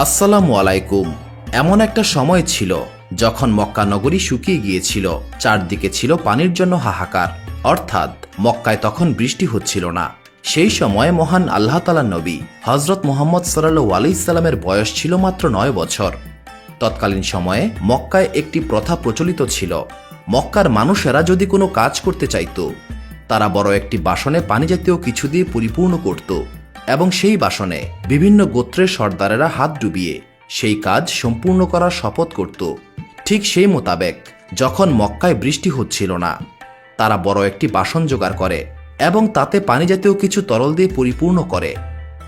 আসসালামু আলাইকুম। এমন একটা সময় ছিল যখন মক্কা নগরী শুকিয়ে গিয়েছিল। চারদিকে ছিল পানির জন্য হাহাকার। অর্থাৎ মক্কায় তখন বৃষ্টি হচ্ছিল না। সেই সময় মহান আল্লাহ তালা নবী হজরত মোহাম্মদ সাল্লু আলাইসাল্লামের বয়স ছিল মাত্র নয় বছর। তৎকালীন সময়ে মক্কায় একটি প্রথা প্রচলিত ছিল। মক্কার মানুষেরা যদি কোনো কাজ করতে চাইতো, তারা বড় একটি বাসনে পানি জাতীয় কিছু দিয়ে পরিপূর্ণ করত। এবং সেই বাসনে বিভিন্ন গোত্রের সর্দারেরা হাত ডুবিয়ে সেই কাজ সম্পূর্ণ করার শপথ করত। ঠিক সেই মোতাবেক যখন মক্কায় বৃষ্টি হচ্ছিল না, তারা বড় একটি বাসন জোগাড় করে এবং তাতে পানি জাতীয় কিছু তরল দিয়ে পরিপূর্ণ করে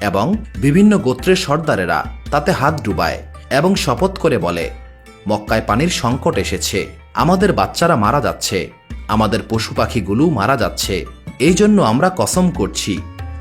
এবং বিভিন্ন গোত্রের সর্দারেরা তাতে হাত ডুবায় এবং শপথ করে বলে, মক্কায় পানির সংকট এসেছে, আমাদের বাচ্চারা মারা যাচ্ছে, আমাদের পশু পাখিগুলো মারা যাচ্ছে, এই জন্য আমরা কসম করছি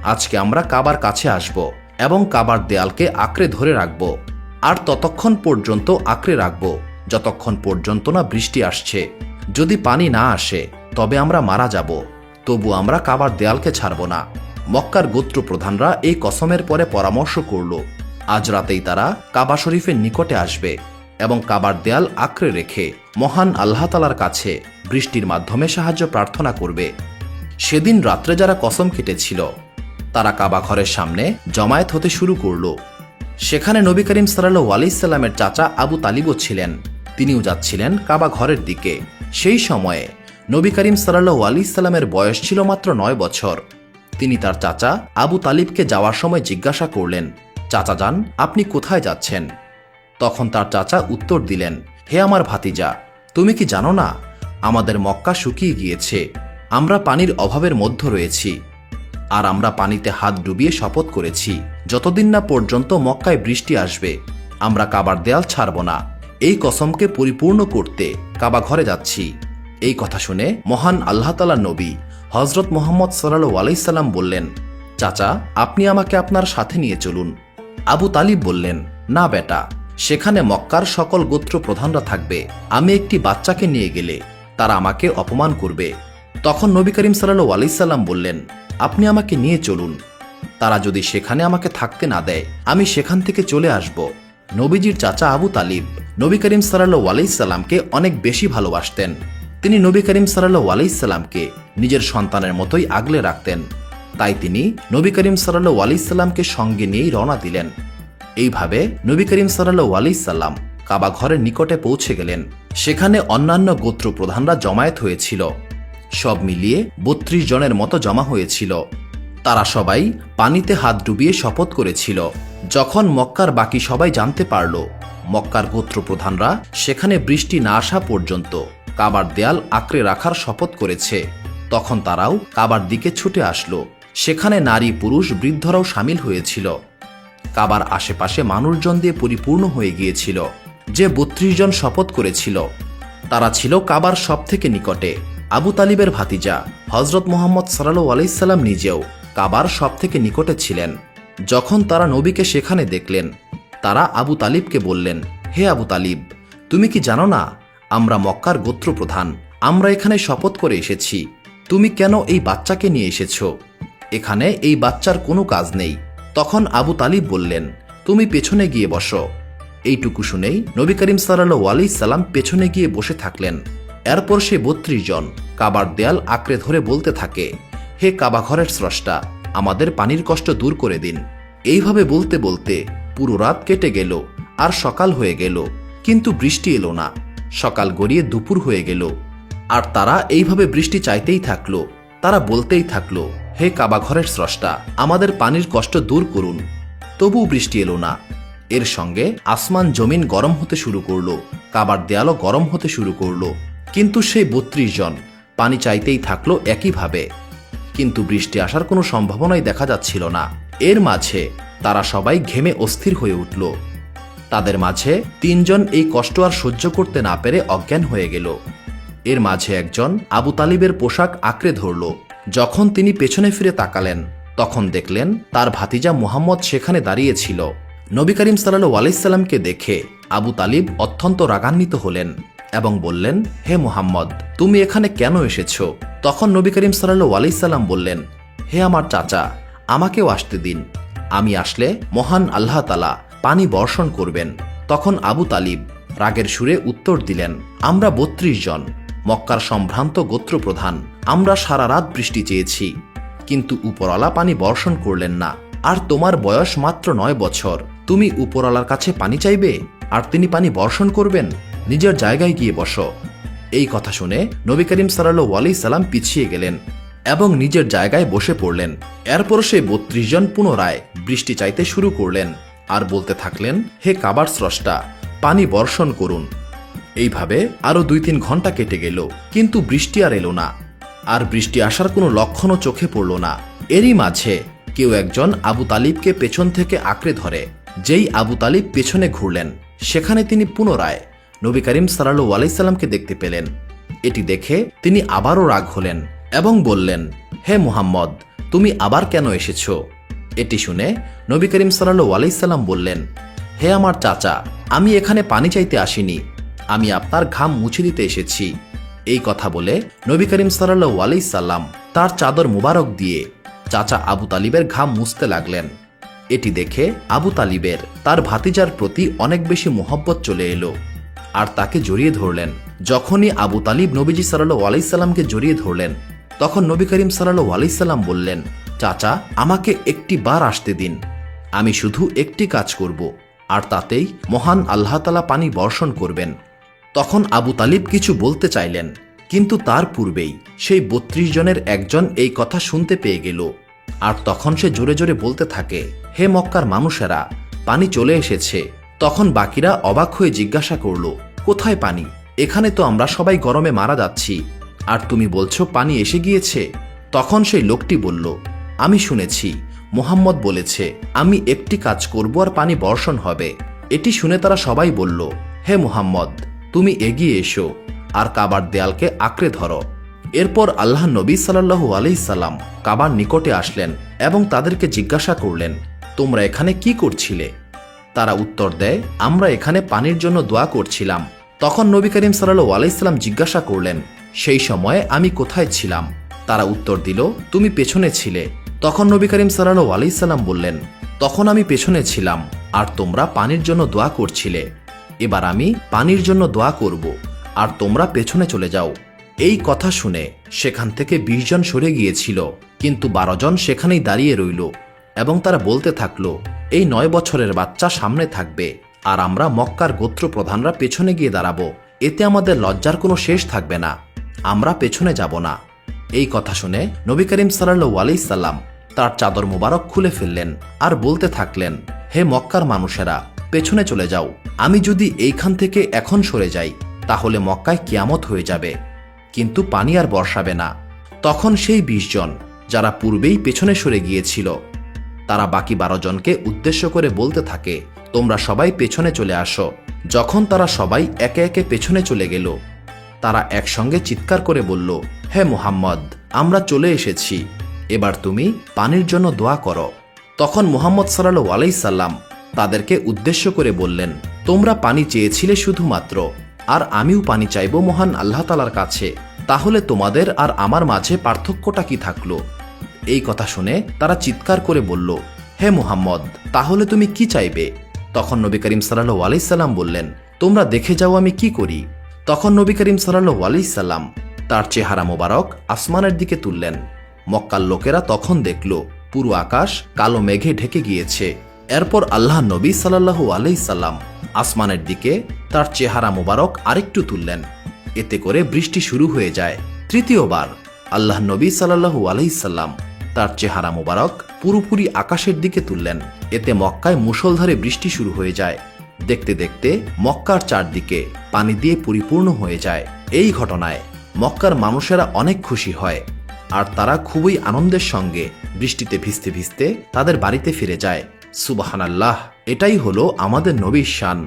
আজকে আমরা কাবার কাছে আসব এবং কাবার দেয়ালকে আঁকড়ে ধরে রাখব। আর ততক্ষণ পর্যন্ত আঁকড়ে রাখব, যতক্ষণ পর্যন্ত না বৃষ্টি আসছে। যদি পানি না আসে, তবে আমরা মারা যাব। তবু আমরা কাবার দেয়ালকে ছাড়ব না। মক্কার গোত্র প্রধানরা এই কসমের পরে পরামর্শ করল, আজ রাতেই তারা কাবা শরীফের নিকটে আসবে এবং কাবার দেয়াল আঁকড়ে রেখে মহান আল্লাহ তালার কাছে বৃষ্টির মাধ্যমে সাহায্য প্রার্থনা করবে। সেদিন রাত্রে যারা কসম কেটেছিল তারা কাবা ঘরের সামনে জমায়েত হতে শুরু করল। সেখানে নবী করিম সাল্লাহ আলাইসাল্লামের চাচা আবু তালিবও ছিলেন। তিনিও যাচ্ছিলেন কাবা ঘরের দিকে। সেই সময়ে নবী করিম সাল্লাহ আলাইসাল্লামের বয়স ছিল মাত্র নয় বছর। তিনি তার চাচা আবু তালিবকে যাওয়ার সময় জিজ্ঞাসা করলেন, চাচা যান, আপনি কোথায় যাচ্ছেন? তখন তার চাচা উত্তর দিলেন, হে আমার ভাতিজা, তুমি কি জানো না, আমাদের মক্কা শুকিয়ে গিয়েছে। আমরা পানির অভাবের মধ্য রয়েছি। আর আমরা পানিতে হাত ডুবিয়ে শপথ করেছি। যতদিন না পর্যন্ত মক্কায় বৃষ্টি আসবে, আমরা কাবার দেয়াল ছাড়ব না। এই কসমকে পরিপূর্ণ করতে কাবা ঘরে যাচ্ছি। এই কথা শুনে মহান আল্লাহ তালা নবী হজরত মোহাম্মদ সাল্লু আলাইসাল্লাম বললেন, চাচা, আপনি আমাকে আপনার সাথে নিয়ে চলুন। আবু তালিব বললেন, না বেটা, সেখানে মক্কার সকল গোত্র প্রধানরা থাকবে। আমি একটি বাচ্চাকে নিয়ে গেলে তারা আমাকে অপমান করবে। তখন নবী করিম সাল্লু আলাইসাল্লাম বললেন আপনি আমাকে নিয়ে চলুন। তারা যদি সেখানে আমাকে থাকতে না দেয়, আমি সেখান থেকে চলে আসব। নবীজির চাচা আবু তালিব নবী করিম সাল্লু আলাইসাল্লামকে অনেক বেশি ভালোবাসতেন। তিনি নবী করিম সাল্লু আলাইসাল্লামকে নিজের সন্তানের মতোই আগলে রাখতেন। তাই তিনি নবী করিম সাল্লু আলাইসাল্লামকে সঙ্গে নিয়েই রওনা দিলেন। এইভাবে নবী করিম সাল্লু আলাইসাল্লাম কাবা ঘরের নিকটে পৌঁছে গেলেন। সেখানে অন্যান্য গোত্র প্রধানরা জমায়েত হয়েছিল। সব মিলিয়ে বত্রিশ জনের মতো জমা হয়েছিল। তারা সবাই পানিতে হাত ডুবিয়ে শপথ করেছিল। যখন মক্কার বাকি সবাই জানতে পারল, মক্কার গোত্র প্রধানরা সেখানে বৃষ্টি না আসা পর্যন্ত কাবার দেয়াল আঁকড়ে রাখার শপথ করেছে। তখন তারাও কাবার দিকে ছুটে আসলো। সেখানে নারী, পুরুষ, বৃদ্ধরাও সামিল হয়েছিল। কাবার আশেপাশে মানুষজন দিয়ে পরিপূর্ণ হয়ে গিয়েছিল, যে বত্রিশ জন শপথ করেছিল। তারা ছিল কাবার সব থেকে নিকটে। আবু তালিবের ভাতিজা হজরত মোহাম্মদ সাল্লু আলাইসাল্লাম নিজেও কাবার সব থেকে নিকটে ছিলেন। যখন তারা নবীকে সেখানে দেখলেন, তারা আবু তালিবকে বললেন, হে আবু তালিব, তুমি কি জানো না, আমরা মক্কার গোত্র প্রধান আমরা এখানে শপথ করে এসেছি, তুমি কেন এই বাচ্চাকে নিয়ে এসেছ? এখানে এই বাচ্চার কোনো কাজ নেই। তখন আবু তালিব বললেন, তুমি পেছনে গিয়ে বসো। এইটুকু শুনেই নবী করিম সাল্লাহ আলি সাল্লাম পেছনে গিয়ে বসে থাকলেন। এরপর সে বত্রিশ জন কাবার দেয়াল আঁকড়ে ধরে বলতে থাকে, হে কাবা ঘরের স্রষ্টা, আমাদের পানির কষ্ট দূর করে দিন। এইভাবে বলতে বলতে পুরো রাত কেটে গেল আর সকাল হয়ে গেল, কিন্তু বৃষ্টি এলো না। সকাল গড়িয়ে দুপুর হয়ে গেল। আর তারা এইভাবে বৃষ্টি চাইতেই থাকল, তারা বলতেই থাকল, হে কাবা ঘরের স্রষ্টা, আমাদের পানির কষ্ট দূর করুন। তবুও বৃষ্টি এলো না। এর সঙ্গে আসমান জমিন গরম হতে শুরু করল, কাবার দেয়ালও গরম হতে শুরু করল। কিন্তু সেই বত্রিশ জন। পানি চাইতেই থাকল একইভাবে। কিন্তু বৃষ্টি আসার কোনো সম্ভাবনাই দেখা যাচ্ছিল না। এর মাঝে তারা সবাই ঘেমে অস্থির হয়ে উঠল। তাদের মাঝে তিনজন এই কষ্ট আর সহ্য করতে না পেরে অজ্ঞান হয়ে গেল। এর মাঝে একজন আবু তালিবের পোশাক আঁকড়ে ধরল। যখন তিনি পেছনে ফিরে তাকালেন, তখন দেখলেন তার ভাতিজা মুহাম্মদ সেখানে দাঁড়িয়েছিল নবী করিম সাল্লু আলাইসাল্লামকে দেখে আবু তালিব অত্যন্ত রাগান্বিত হলেন। এবং বললেন, হে মুহাম্মদ, তুমি এখানে কেন এসেছ? তখন নবী করিম সাল্লু আলাইসাল্লাম বললেন, হে আমার চাচা, আমাকেও আসতে দিন। আমি আসলে মহান আল্লাহ তালা পানি বর্ষণ করবেন। তখন আবু তালিব রাগের সুরে উত্তর দিলেন, আমরা বত্রিশ জন, মক্কার সম্ভ্রান্ত গোত্রপ্রধান, আমরা সারা রাত বৃষ্টি চেয়েছি, কিন্তু উপরওয়ালা পানি বর্ষণ করলেন না। আর তোমার বয়স মাত্র নয় বছর, তুমি উপরওয়ালার কাছে পানি চাইবে? আর তিনি পানি বর্ষণ করবেন? নিজের জায়গায় গিয়ে বসো। এই কথা শুনে নবী করিম সাল্লাহ আলি সাল্লাম পিছিয়ে গেলেন এবং নিজের জায়গায় বসে পড়লেন। এরপর সে বত্রিশ জন পুনরায় বৃষ্টি চাইতে শুরু করলেন আর বলতে থাকলেন, হে কাবার স্রষ্টা, পানি বর্ষণ করুন। এইভাবে আরও দুই তিন ঘণ্টা কেটে গেল, কিন্তু বৃষ্টি আর এলো না। আর বৃষ্টি আসার কোনো লক্ষণও চোখে পড়ল না। এরই মাঝে কেউ একজন আবু তালিবকে পেছন থেকে আঁকড়ে ধরে, যেই আবু তালিব পেছনে ঘুরলেন। সেখানে তিনি পুনরায় নবী করিম সাল্লু আলাইসাল্লামকে দেখতে পেলেন। এটি দেখে তিনি আবারও রাগ হলেন এবং বললেন, হে মুহাম্মদ, তুমি আবার কেন এসেছ? এটি শুনে নবী করিম সাল্লু আলাইসাল্লাম বললেন, হে আমার চাচা, আমি এখানে পানি চাইতে আসিনি। আমি আপনার ঘাম মুছে দিতে এসেছি। এই কথা বলে নবী করিম সাল্লু আলাইসাল্লাম তার চাদর মুবারক দিয়ে চাচা আবু তালিবের ঘাম মুছতে লাগলেন। এটি দেখে আবু তালিবের তার ভাতিজার প্রতি অনেক বেশি মোহব্বত চলে এলো। আর তাকে জড়িয়ে ধরলেন। যখনই আবু তালিব নবীজি সাল্লু আলাইসাল্লামকে জড়িয়ে ধরলেন, তখন নবী করিম সাল্লু আলাইসাল্লাম বললেন, চাচা, আমাকে একটি বার আসতে দিন। আমি শুধু একটি কাজ করব, আর তাতেই মহান আল্লাহতালা পানি বর্ষণ করবেন। তখন আবু তালিব কিছু বলতে চাইলেন, কিন্তু তার পূর্বেই সেই বত্রিশ জনের একজন এই কথা শুনতে পেয়ে গেল। আর তখন সে জোরে জোরে বলতে থাকে, হে মক্কার মানুষেরা, পানি চলে এসেছে। তখন বাকিরা অবাক হয়ে জিজ্ঞাসা করল, কোথায় পানি? এখানে তো আমরা সবাই গরমে মারা যাচ্ছি। আর তুমি বলছো পানি এসে গিয়েছে? তখন সেই লোকটি বলল, আমি শুনেছি। মোহাম্মদ বলেছে, আমি একটি কাজ করব আর পানি বর্ষণ হবে। এটি শুনে তারা সবাই বলল, হে মুহাম্মদ, তুমি এগিয়ে এসো আর কাবার দেয়ালকে আঁকড়ে ধরো। এরপর আল্লাহ নবী সাল্লাহু আলাইসাল্লাম কাবার নিকটে আসলেন এবং তাদেরকে জিজ্ঞাসা করলেন, তোমরা এখানে কি করছিলে? তারা উত্তর দেয়, আমরা এখানে পানির জন্য দোয়া করছিলাম। তখন নবী করিম সাল্লু আলাইসাল্লাম জিজ্ঞাসা করলেন, সেই সময়ে আমি কোথায় ছিলাম? তারা উত্তর দিল, তুমি পেছনে ছিলে। তখন নবী করিম সাল্লু আলাইসাল্লাম বললেন, তখন আমি পেছনে ছিলাম, আর তোমরা পানির জন্য দোয়া করছিলে। এবার আমি পানির জন্য দোয়া করব, আর তোমরা পেছনে চলে যাও। এই কথা শুনে সেখান থেকে বিশ জন সরে গিয়েছিল, কিন্তু বারো জন সেখানেই দাঁড়িয়ে রইল। এবং তারা বলতে থাকল, এই নয় বছরের বাচ্চা সামনে থাকবে, আর আমরা মক্কার গোত্র প্রধানরা পেছনে গিয়ে দাঁড়াবো। এতে আমাদের লজ্জার কোনো শেষ থাকবে না। আমরা পেছনে যাব না। এই কথা শুনে নবী করিম সাল্লু আলাইসাল্লাম তার চাদর মুবারক খুলে ফেললেন আর বলতে থাকলেন, হে মক্কার মানুষেরা, পেছনে চলে যাও। আমি যদি এইখান থেকে এখন সরে যাই, তাহলে মক্কায় কিয়ামত হয়ে যাবে। কিন্তু পানি আর বর্ষাবে না। তখন সেই বিশ জন, যারা পূর্বেই পেছনে সরে গিয়েছিল তারা বাকি বারো জনকে উদ্দেশ্য করে বলতে থাকে, তোমরা সবাই পেছনে চলে আসো। যখন তারা সবাই একে একে পেছনে চলে গেল, তারা একসঙ্গে চিৎকার করে বলল, হে মুহাম্মদ, আমরা চলে এসেছি। এবার তুমি পানির জন্য দোয়া করো। তখন মুহাম্মদ সাল্লাল্লাহু আলাই সাল্লাম তাদেরকে উদ্দেশ্য করে বললেন, তোমরা পানি চেয়েছিলে শুধুমাত্র, আর আমিও পানি চাইব মহান আল্লাহ তালার কাছে। তাহলে তোমাদের আর আমার মাঝে পার্থক্যটা কি থাকল? এই কথা শুনে তারা চিৎকার করে বলল, হে মুহাম্মদ, তাহলে তুমি কি চাইবে? তখন নবী করিম সাল্লাহ আলাইসাল্লাম বললেন, তোমরা দেখে যাও আমি কি করি। তখন নবী করিম সাল্লাহ আলাইসাল্লাম তার চেহারা মোবারক আসমানের দিকে তুললেন। মক্কার লোকেরা তখন দেখল, পুরো আকাশ কালো মেঘে ঢেকে গিয়েছে। এরপর আল্লাহ নবী সাল্লাহু আলাইসাল্লাম আসমানের দিকে তার চেহারা মোবারক আরেকটু তুললেন। এতে করে বৃষ্টি শুরু হয়ে যায়। তৃতীয়বার আল্লাহ নবী সাল্লাহু আলাইসাল্লাম তার চেহারা মোবারক পুরোপুরি আকাশের দিকে তুললেন। এতে মক্কায় মুষলধারে বৃষ্টি শুরু হয়ে যায়। দেখতে দেখতে মক্কার চারদিকে পানি দিয়ে পরিপূর্ণ হয়ে যায়। এই ঘটনায় মক্কার মানুষেরা অনেক খুশি হয় আর তারা খুবই আনন্দের সঙ্গে বৃষ্টিতে ভিজতে ভিজতে তাদের বাড়িতে ফিরে যায়। সুবাহানাল্লাহ, এটাই হলো আমাদের নবীর শান।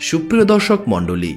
সুপ্রিয় দর্শক মণ্ডলী